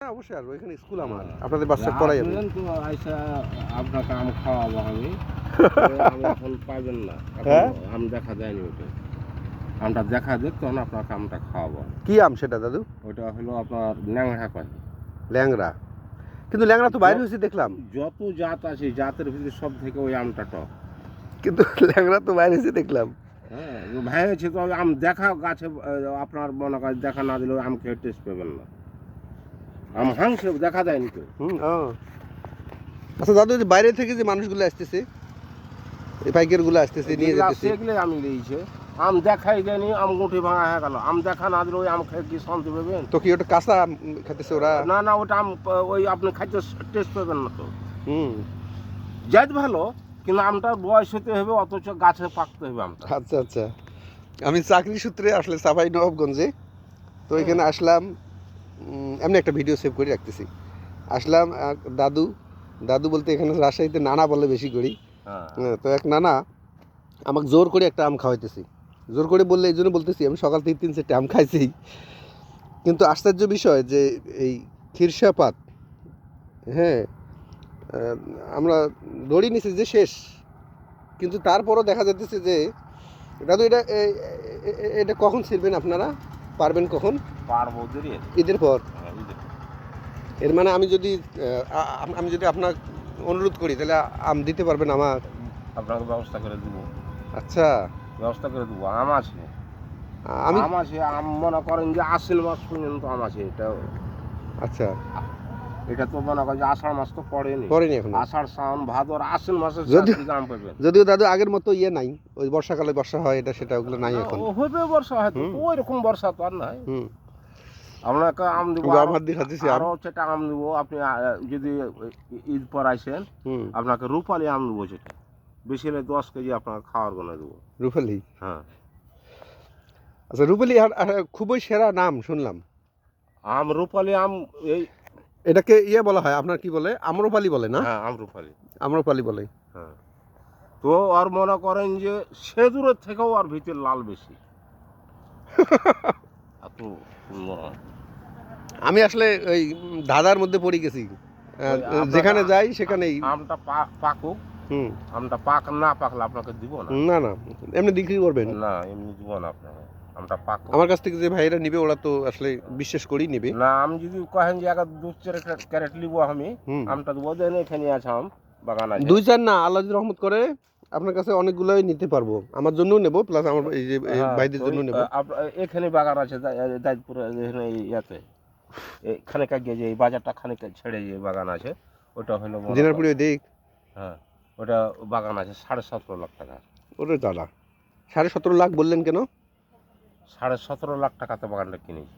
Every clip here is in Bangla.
হ্যাঁ অবশ্যই আসব। এখানে স্কুল আমার। আপনাদের বাচ্চা পড়াই আমি তো আইসা আপনাকে আম খাওয়াবো আমি। এখন পাবেন না। হ্যাঁ? আম দেখা যায়নি ওটা আমটা দেখা তখন আপনাকে আমটা খাওয়াবো কি আম সেটা দাদু? ওটা হলো আপনার কয় ল্যাংড়া। কিন্তু ল্যাংড়া তো বাইরে হয়েছে দেখলাম। যত জাত আছে জাতের ভিতরে সব থেকে ওই আমটা টক কিন্তু ল্যাংড়া তো বাইরে হয়েছে দেখলাম। হ্যাঁ ভেঙেছে তো আম দেখা গাছে আপনার মনে করেন দেখা না দিলে আম খেয়ে টেস্ট পাবেন না। আম হাংসে দেখা দেয়নি তো হুম আচ্ছা দাদু যে বাইরে থেকে যে মানুষগুলো আসতেছে এই পাইকারগুলো আসতেছে নিয়ে যেতেছে সেগুলো আমি লিয়েছে আম দেখাই দেয়নি আম গুটি ভাঙা হয়ে গেল। আম দেখা না দিলে ওই আম খেয়ে কি শান্তি পাবেন? তো কি ওটা কাঁচা আম খাইতেছে ওরা? না না ওটা আম ওই আপনি খাইতে টেস্ট পাবেন না তো। হুম। জাত ভালো কিন্তু আমটা বয়স হতে হবে অথচ গাছে পাকতে হবে আমটা। আচ্ছা আচ্ছা। আমি চাকরি সূত্রে আসলে সাফাই নবাবগঞ্জে তো এখানে আসলাম এমনি একটা ভিডিও সেভ করে রাখতেছি। আসলাম দাদু দাদু বলতে এখানে রাজশাহীতে নানা বলে বেশি করি। হ্যাঁ। তো এক নানা আমাকে জোর করে একটা আম খাওয়াইতেছি। জোর করে বললে এই জন্য বলতেছি আমি সকাল থেকে তিন চারটে আম খাইছি। কিন্তু আশ্চর্য বিষয় যে এই খিরসাপাত হ্যাঁ আমরা দড়ি নিছি যে শেষ কিন্তু তারপরও দেখা যাচ্ছে যে দাদু এটা এটা কখন ছিলবেন আপনারা? পারবেন কখন? পারব যদি ঈদের পর? এর মানে আমি যদি আমি যদি আপনার অনুরোধ করি তাহলে আম দিতে পারবেন আমার? আপনাকে ব্যবস্থা করে দেবো। আচ্ছা। ব্যবস্থা করে দেবো। আম আছে। আমি আম আছে আম মনে করেন যে আশ্বিন মাস পর্যন্ত আম আছে এটা আচ্ছা। এটা তো মনে করেন যে আষাঢ় মাস তো পড়েনি। পড়েনি এখন। আষাঢ় শ্রাবণ ভাদর আশ্বিন মাসে যদি- আম পাবেন যদিও দাদু আগের মতো ইয়ে নাই ওই বর্ষাকালে বর্ষা হয় এটা সেটা ওগুলো নাই এখন। হবে বর্ষা হয়তো হুম। ওই রকম বর্ষা তো আর নাই। হুম। আপনাকে আম দিব আমার হাতেছি আরও সেটা আম দিব আপনি যদি ঈদ পর আসেন হুম। আপনাকে রূপালি আম দেবো সেটা। বেশি হলে দশ কেজি আপনাকে খাওয়ার গুণে দেবো। রূপালি? হ্যাঁ। আচ্ছা রূপালি খুবই সেরা নাম শুনলাম। আম রূপালি আম এই এটাকে ইয়ে বলা হয় আপনার কি বলে? আম্রপালি বলে না? হ্যাঁ আম রূপালি আম্রপালি বলে। হ্যাঁ। তো আর মনে করেন যে সেদূরের থেকেও আর ভিতরে লাল বেশি। এত আমি আসলে ওই ধাঁধার মধ্যে পড়ে গেছি। যেখানে যাই সেখানেই। আমটা পা- পাকুক। হুম। আমটা পাক না পাকলে আপনাকে দিব না। না না। এমনি বিক্রি করবেন? না এমনি দিব না আপনাকে। আমটা পাক আমার কাছ থেকে যে ভাইরা নিবে ওরা তো আসলে বিশ্বাস করি নিবে। না আমি যদি কহেন যে এক দু চার ক্যারেট নিব আমি আমটা দেবো দেন এখানে আছে আম বাগান আছে। দুই চার না আল্লাহ যদি রহমত করে আপনার কাছে অনেকগুলোই নিতে পারব। আমার জন্যও নেব প্লাস আমার এই যে হ্যাঁ, ভাইদের জন্য নেব। এখানে বাগান আছে দা- দাইদপুরে এখানে ইয়াতে। এখানে গিয়ে যে এই বাজারটা খানিকটা ছেড়ে যে বাগান আছে ওটা হলো দিনারপুরে দেখ হ্যাঁ ওটা বাগান আছে সাড়ে সতেরো লাখ টাকা। ওরে দাদা সাড়ে সতেরো লাখ বললেন কেন? সাড়ে সতেরো লাখ টাকাতে বাগানটা কিনেছি।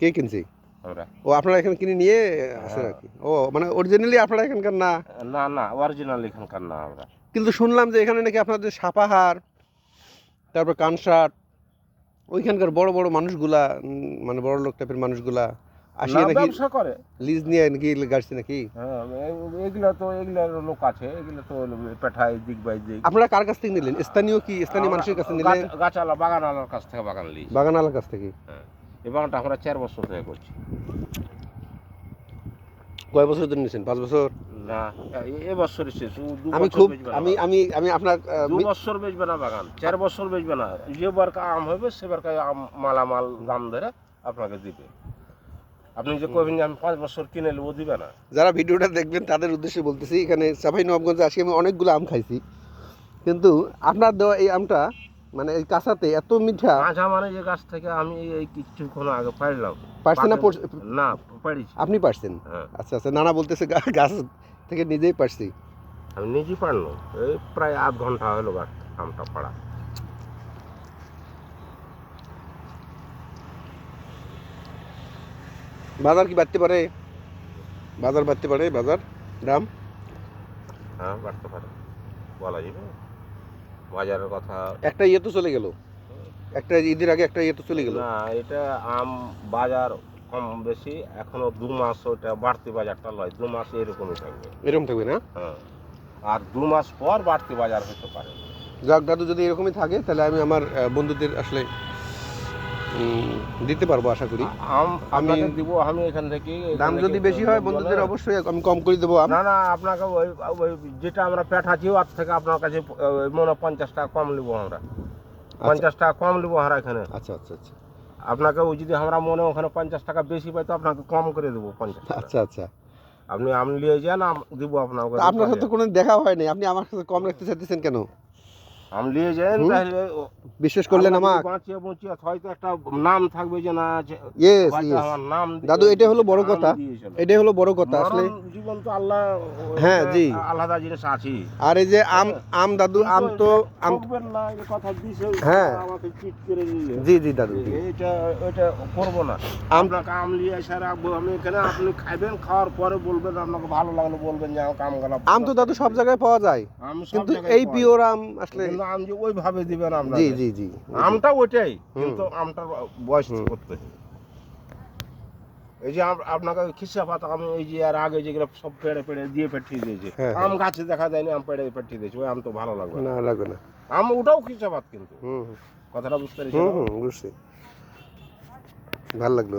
কে কিনছি? আমরা। ও আপনারা এখানে কিনে নিয়ে আসেন আর নাকি? ও মানে অরিজিনালি আপনারা এখানকার না? না না অরিজিনাল এখানকার না আমরা। কিন্তু শুনলাম যে এখানে নাকি আপনাদের সাপাহার তারপর কানসাট ওইখানকার বড় বড় মানুষগুলা মানে বড় লোক টাইপের মানুষগুলা না আসিয়ে নাকি ব্যবসা করে। লিজ নিয়ে নাকি গাড়ছে নাকি? হ্যাঁ এগুলো তো লোক আছে এগুলো তো পেঠায় দিক বাই দিক। আপনারা কার কাছ থেকে নিলেন? স্থানীয় কি? স্থানীয় মানুষের কাছে নিলেন? গাছালা বাগানালার কাছ থেকে বাগান লিয়েছি বাগানালার কাছ থেকে? এই বাগানটা আমরা চার বছর থেকে করছি। কয় বছর ধরে নিয়েছেন? পাঁচ বছর? না এবছর শেষ। আমি খুব আমি আমি আমি আপনার আহ, দু বছর বেচবে না বাগান চার বছর বেচবে না। যে বারকা আম হবে সে বারকা আম মালামাল দাম ধরে আপনাকে দিবে। আপনি যে কবেন যে আমি পাঁচ বছর কিনে নেব দিবে না। যারা ভিডিওটা দেখবেন তাদের উদ্দেশ্যে বলতেছি এখানে সাফাই নবাবগঞ্জে আজকে আমি অনেকগুলো আম খাইছি। কিন্তু আপনার দেওয়া এই আমটা মানে এই কাঁচাতে এত মিঠা। কাঁচা মানে যে গাছ থেকে আমি এই- কিছুক্ষণ আগে পাইলাম। পারছেন না না পারিছি। আপনি পারছেন? হ্যাঁ। আচ্ছা আচ্ছা নানা বলতেছে গাছ থেকে নিজেই পারছি। আমি নিজেই পারলাম। এই প্রায় আধ ঘণ্টা হলো গাছ আমটা পাড়া। বাজার কি বাড়তে পারে? বাজার বাড়তে পারে বাজার। দাম হ্যাঁ বাড়তে পারে। বলা যাবে। বাজারের কথা একটা ইয়ে তো চলে গেল। একটা ঈদের আগে একটা ইয়ে তো চলে গেল। না এটা আম বাজার কম বেশি। এখনও দু মাস ওটা বাড়তি বাজারটা লয়। দু মাস এরকমই থাকবে। এরকম থাকবে না? হ্যাঁ। আর দু মাস পর বাড়তি বাজার হতে পারে। যাক দাদু যদি এরকমই থাকে তাহলে আমি আমার বন্ধুদের আসলে দিতে পারব আশা করি। আম দিব আমি এখান থেকে দাম যদি বেশি হয় বন্ধুদের অবশ্যই আমি কম করে দেবো। না না আপনাকে ওই যেটা আমরা পেঠাচ্ছি ওর থেকে আপনার কাছে মনে পঞ্চাশ টাকা কম নেব আমরা। পঞ্চাশ টাকা কম নেব আমরা এখানে। আচ্ছা আচ্ছা আচ্ছা। আপনাকে ওই যদি আমরা মনে হয় ওখানে পঞ্চাশ টাকা বেশি পাই তো আপনাকে কম করে দেবো পঞ্চাশ আচ্ছা আচ্ছা। আপনি আম নিয়ে যান আম দিব আপনাকে আপনার সাথে কোনো দেখা হয়নি আপনি আমার সাথে কম রাখতে চাইতেছেন কেন? আম নিয়ে তাহলে বিশ্বাস করলেন আমাকে? বাঁচিয়ে বুঁচিয়ে হয়তো একটা নাম থাকবে যে না যে ইয়েস ইয়েস নাম দাদু, এটা হলো বড় কথা। এটাই হলো বড় কথা আসলে জীবন তো আল্লাহ হ্যাঁ, জি। আলাদা জিনিস আছে। আর এই যে আম আম দাদু আম তো আম না এই কথা দিছে হ্যাঁ। আমাকে চিট করে জি জি দাদু এটা এটা করব না। আম আপনাকে আম নিয়ে এসে রাখব। আমি এখানে আপনি খাইবেন খাওয়ার পরে বলবেন আপনাকে ভালো লাগল বলবেন যে আম গালা আম তো দাদু সব জায়গায় পাওয়া যায়। আম কিন্তু এই পিওর আম আসলে আম যে ওইভাবে দিবেন আপনারা জি জি জি। আমটা ওইটাই কিন্তু আমটার বয়স করতে এই যে আম- আপনাকে খিসা পাতা আমি এই যে আর আগে যেগুলো সব পেড়ে পেড়ে দিয়ে পেটিয়ে দিয়েছে হ্যাঁ, আম গাছে দেখা যায়নি আম পেড়ে পেটিয়ে দিয়েছে ওই আম তো ভালো লাগবে না। লাগবে না। আম ওটাও খিসা পাত কিন্তু। কথাটা বুঝতে হুম বুঝছি। ভালো লাগল।